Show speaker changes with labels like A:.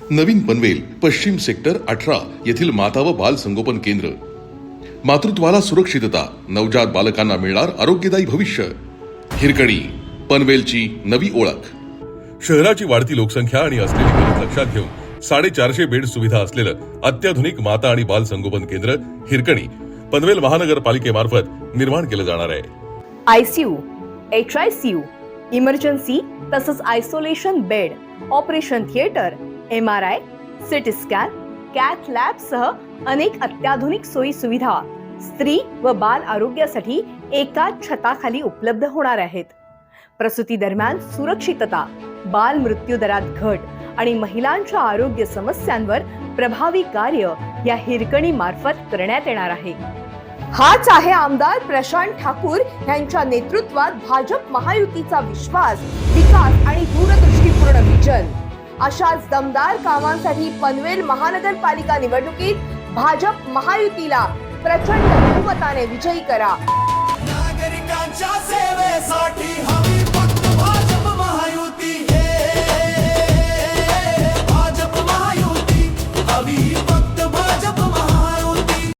A: नवीन पनवेल पश्चिम सेक्टर अठरा येथील माता व बाल संगोपन केंद्र. मातृत्वाला सुरक्षितता नवजात बालकांना मिळणार आरोग्यदायी भविष्य. हिरकणी पनवेलची नवी ओळख. शहराची वाढती लोकसंख्या आणि असलेली गरज लक्षात घेऊन साडेचारशे बेड सुविधा असलेलं अत्याधुनिक माता आणि बाल संगोपन केंद्र हिरकणी पनवेल महानगरपालिकेमार्फत निर्माण केलं जाणार आहे.
B: ICU H I C U emergency तसंच isolation bed operation theatre M R I CT scan cath lab सह अनेक अत्याधुनिक सोयी सुविधा स्त्री व बाल आरोग्यासाठी एका छताखाली उपलब्ध होणार आहेत. प्रसूती दरम्यान सुरक्षितता बाल मृत्यू दरात घट आणि महिलांच्या आरोग्य समस्यांवर प्रभावी कार्य या हिरकणी मार्फत करण्यात येणार आहे. हाच आहे आमदार प्रशांत ठाकूर यांच्या नेतृत्वात भाजप महायुतीचा विश्वास विकास आणि दूरदृष्टीपूर्ण विजन. अशाच दमदार कामांसाठी पनवेल महानगरपालिका निवडणुकीत भाजप महायुतीला प्रचंड बहुमताने विजयी करा.